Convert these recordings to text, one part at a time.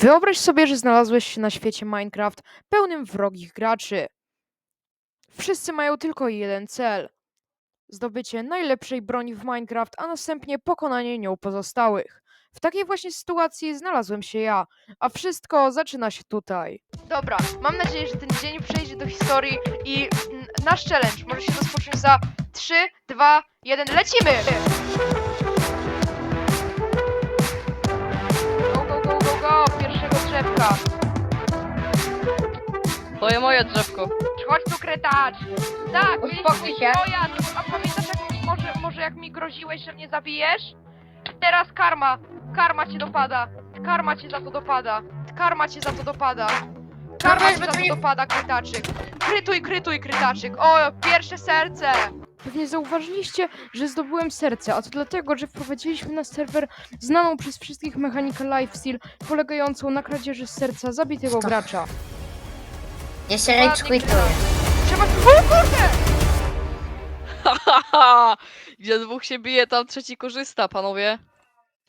Wyobraź sobie, że znalazłeś się na świecie Minecraft pełnym wrogich graczy. Wszyscy mają tylko jeden cel: zdobycie najlepszej broni w Minecraft, a następnie pokonanie nią pozostałych. W takiej właśnie sytuacji znalazłem się ja, a wszystko zaczyna się tutaj. Dobra, mam nadzieję, że ten dzień przejdzie do historii i nasz challenge może się rozpocząć za 3, 2, 1, lecimy! Go! Pierwszego drzewka! To jest moje drzewko. Chodź tu, kretacz! Tak, Uspokój się. Moja, a pamiętasz jak mi, może, może jak mi groziłeś, że mnie zabijesz? Teraz karma, karma cię dopada. Karma cię za to dopada. Karma cię za to dopada. Karma weź, cię bo za to to nie- dopada, krytaczyk. Krytuj, krytuj, krytaczyk. O, pierwsze serce! Pewnie zauważyliście, że zdobyłem serce, a to dlatego, że wprowadziliśmy na serwer znaną przez wszystkich mechanikę lifesteal, polegającą na kradzieży serca zabitego Stop. gracza. Ja się rage quituję. Trzeba... O kurde! Haha! Gdzie dwóch się bije, tam trzeci korzysta, panowie.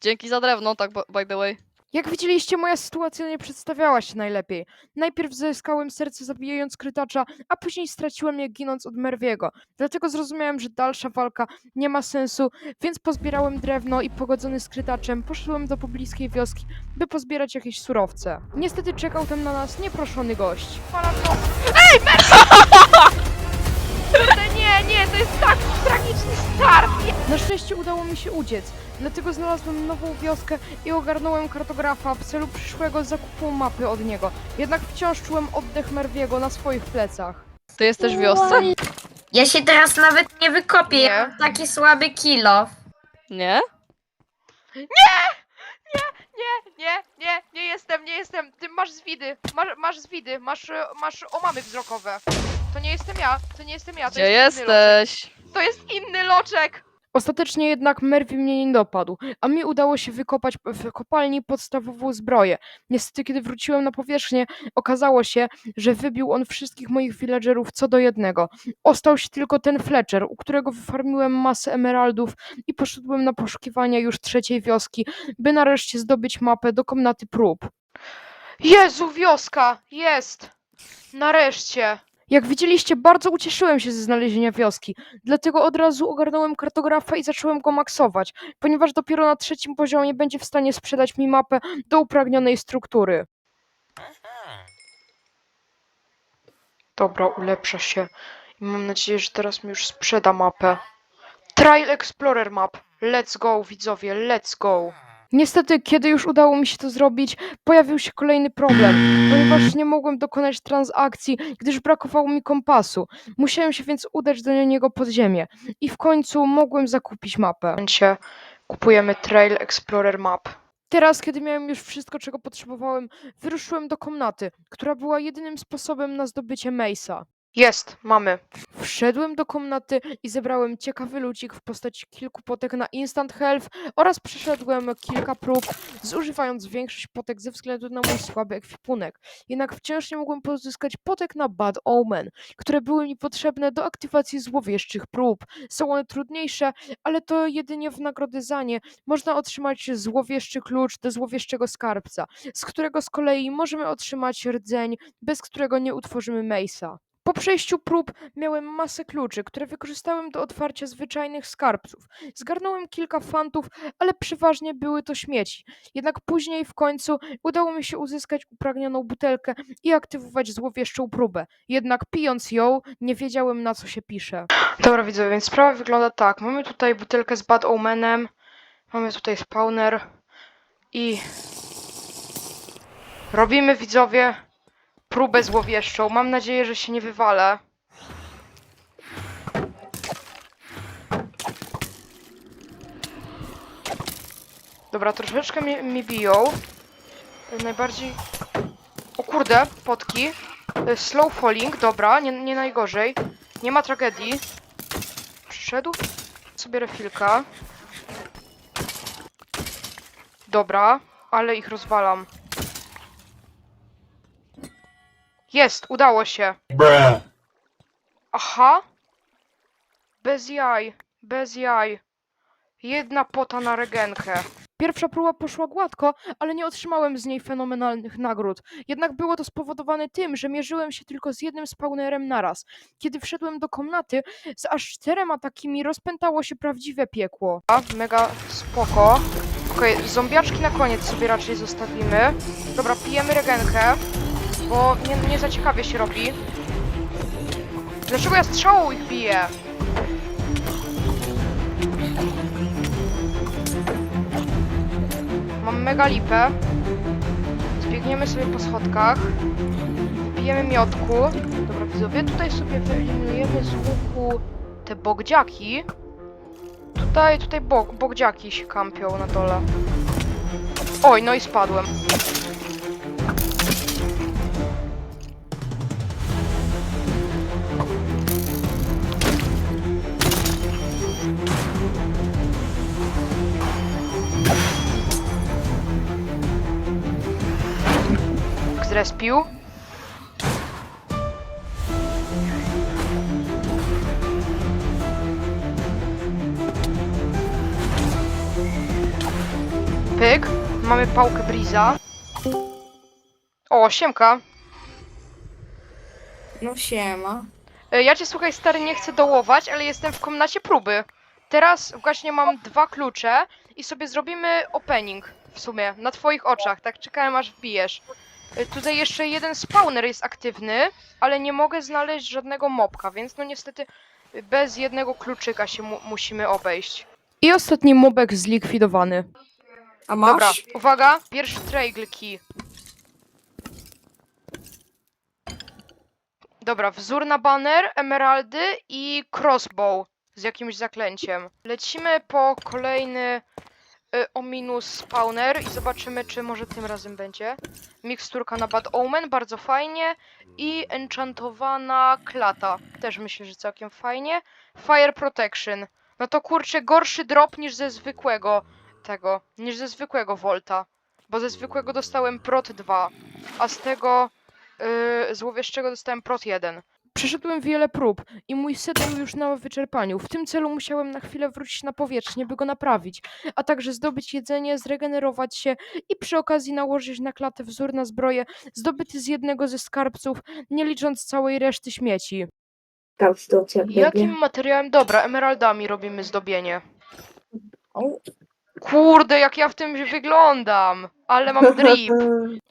Dzięki za drewno, tak by the way. Jak widzieliście, moja sytuacja nie przedstawiała się najlepiej. Najpierw zyskałem serce zabijając krytacza, a później straciłem je ginąc od Merwiego. Dlatego zrozumiałem, że dalsza walka nie ma sensu, więc pozbierałem drewno i pogodzony z krytaczem poszedłem do pobliskiej wioski, by pozbierać jakieś surowce. Niestety czekał tam na nas nieproszony gość. Ej, Merwi! szczęście udało mi się uciec, dlatego znalazłem nową wioskę i ogarnąłem kartografa w celu przyszłego zakupu mapy od niego. Jednak wciąż czułem oddech Merwiego na swoich plecach. Ty jesteś w wiosce? Ja się teraz nawet nie wykopię, Nie. ja mam taki słaby kill Nie? Nie, nie, nie, nie jestem, nie jestem. Ty masz zwidy, masz, masz zwidy, masz, e, masz omamy wzrokowe. To nie jestem ja, to nie jestem ja, to Gdzie jest inny loczek. jesteś? To jest inny loczek! Ostatecznie jednak Merwi mnie nie dopadł, a mi udało się wykopać w kopalni podstawową zbroję. Niestety, kiedy wróciłem na powierzchnię, okazało się, że wybił on wszystkich moich villagerów co do jednego. Ostał się tylko ten Fletcher, u którego wyfarmiłem masę emeraldów i poszedłem na poszukiwania już trzeciej wioski, by nareszcie zdobyć mapę do komnaty prób. Jezu, wioska! Jest! Nareszcie! Jak widzieliście, bardzo ucieszyłem się ze znalezienia wioski, dlatego od razu ogarnąłem kartografa i zacząłem go maksować, ponieważ dopiero na trzecim poziomie będzie w stanie sprzedać mi mapę do upragnionej struktury. Dobra, ulepsza się. I mam nadzieję, że teraz mi już sprzeda mapę. Trial Explorer Map. Let's go, widzowie, let's go. Niestety, kiedy już udało mi się to zrobić, pojawił się kolejny problem, ponieważ nie mogłem dokonać transakcji, gdyż brakowało mi kompasu. Musiałem się więc udać do niego pod ziemię i w końcu mogłem zakupić mapę. Kupujemy Trail Explorer Map. Teraz, kiedy miałem już wszystko, czego potrzebowałem, wyruszyłem do komnaty, która była jedynym sposobem na zdobycie Mace'a. Jest, mamy. Wszedłem do komnaty i zebrałem ciekawy lucik w postaci kilku potek na Instant Health oraz przeszedłem kilka prób, zużywając większość potek ze względu na mój słaby ekwipunek. Jednak wciąż nie mogłem pozyskać potek na Bad Omen, które były mi potrzebne do aktywacji złowieszczych prób. Są one trudniejsze, ale to jedynie w nagrodę za nie można otrzymać złowieszczy klucz do złowieszczego skarbca, z którego z kolei możemy otrzymać rdzeń, bez którego nie utworzymy Mace'a. Po przejściu prób miałem masę kluczy, które wykorzystałem do otwarcia zwyczajnych skarbców. Zgarnąłem kilka fantów, ale przeważnie były to śmieci. Jednak później w końcu udało mi się uzyskać upragnioną butelkę i aktywować złowieszczą próbę. Jednak pijąc ją, nie wiedziałem na co się pisze. Dobra widzowie, więc sprawa wygląda tak. Mamy tutaj butelkę z Bad Omenem, mamy tutaj spawner i robimy widzowie próbę złowieszczą. Mam nadzieję, że się nie wywalę. Dobra, troszeczkę mi, mi biją. Najbardziej... O kurde, potki. E, Slow falling, dobra, nie, nie najgorzej. Nie ma tragedii. Przyszedł sobie refilka. Dobra, ale ich rozwalam. Jest, udało się. Bruh. Aha. Bez jaj, bez jaj. Jedna pota na regenkę. Pierwsza próba poszła gładko, ale nie otrzymałem z niej fenomenalnych nagród. Jednak było to spowodowane tym, że mierzyłem się tylko z jednym spawnerem naraz. Kiedy wszedłem do komnaty, z aż czterema takimi rozpętało się prawdziwe piekło. A, mega spoko. Okej, zombiaczki na koniec sobie raczej zostawimy. Dobra, pijemy regenkę, bo nie, nie za ciekawie się robi. Dlaczego ja strzałą ich biję? Mam mega lipę. Zbiegniemy sobie po schodkach. Wypijemy miodku. Dobra, widzowie, tutaj sobie wyeliminujemy z łuku te bogdziaki. Tutaj, tutaj bo bogdziaki się kampią na dole. Oj, no i spadłem. Zrespił. Pyk. Mamy pałkę Briza. O, siemka. No siema. E, Ja cię słuchaj stary nie chcę dołować, ale jestem w komnacie próby. Teraz właśnie mam dwa klucze i sobie zrobimy opening w sumie na twoich oczach. Tak czekałem aż wbijesz. E, Tutaj jeszcze jeden spawner jest aktywny, ale nie mogę znaleźć żadnego mobka, więc no niestety bez jednego kluczyka się mu musimy obejść. I ostatni mobek zlikwidowany. A masz? Dobra, uwaga, pierwszy triangle key. Dobra, wzór na banner, emeraldy i crossbow z jakimś zaklęciem. Lecimy po kolejny y, ominus spawner i zobaczymy, czy może tym razem będzie. Miksturka na Bad Omen, bardzo fajnie. I enchantowana klata, też myślę, że całkiem fajnie. Fire Protection. No to kurczę, gorszy drop niż ze zwykłego tego, niż ze zwykłego Volta. Bo ze zwykłego dostałem Prot 2, a z tego yy, złowieszczego dostałem Prot 1. Przeszedłem wiele prób i mój set był już na wyczerpaniu. W tym celu musiałem na chwilę wrócić na powierzchnię, by go naprawić, a także zdobyć jedzenie, zregenerować się i przy okazji nałożyć na klatę wzór na zbroję zdobyty z jednego ze skarbców, nie licząc całej reszty śmieci. Tak, sytuacja Jakim materiałem? Dobra, emeraldami robimy zdobienie. O. Kurde, jak ja w tym wyglądam! Ale mam drip.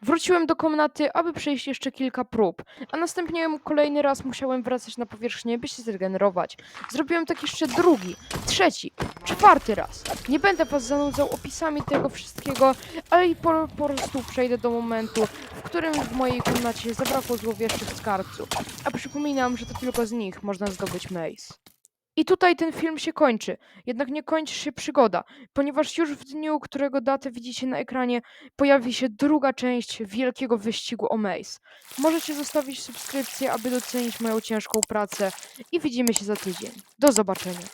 Wróciłem do komnaty, aby przejść jeszcze kilka prób, a następnie kolejny raz musiałem wracać na powierzchnię, by się zregenerować. Zrobiłem tak jeszcze drugi, trzeci, czwarty raz. Nie będę was zanudzał opisami tego wszystkiego, ale i po, po prostu przejdę do momentu, w którym w mojej komnacie zabrakło złowieszczych skarbców. A przypominam, że to tylko z nich można zdobyć maze. I tutaj ten film się kończy. Jednak nie kończy się przygoda, ponieważ już w dniu, którego datę widzicie na ekranie, pojawi się druga część wielkiego wyścigu o Maze. Możecie zostawić subskrypcję, aby docenić moją ciężką pracę i widzimy się za tydzień. Do zobaczenia.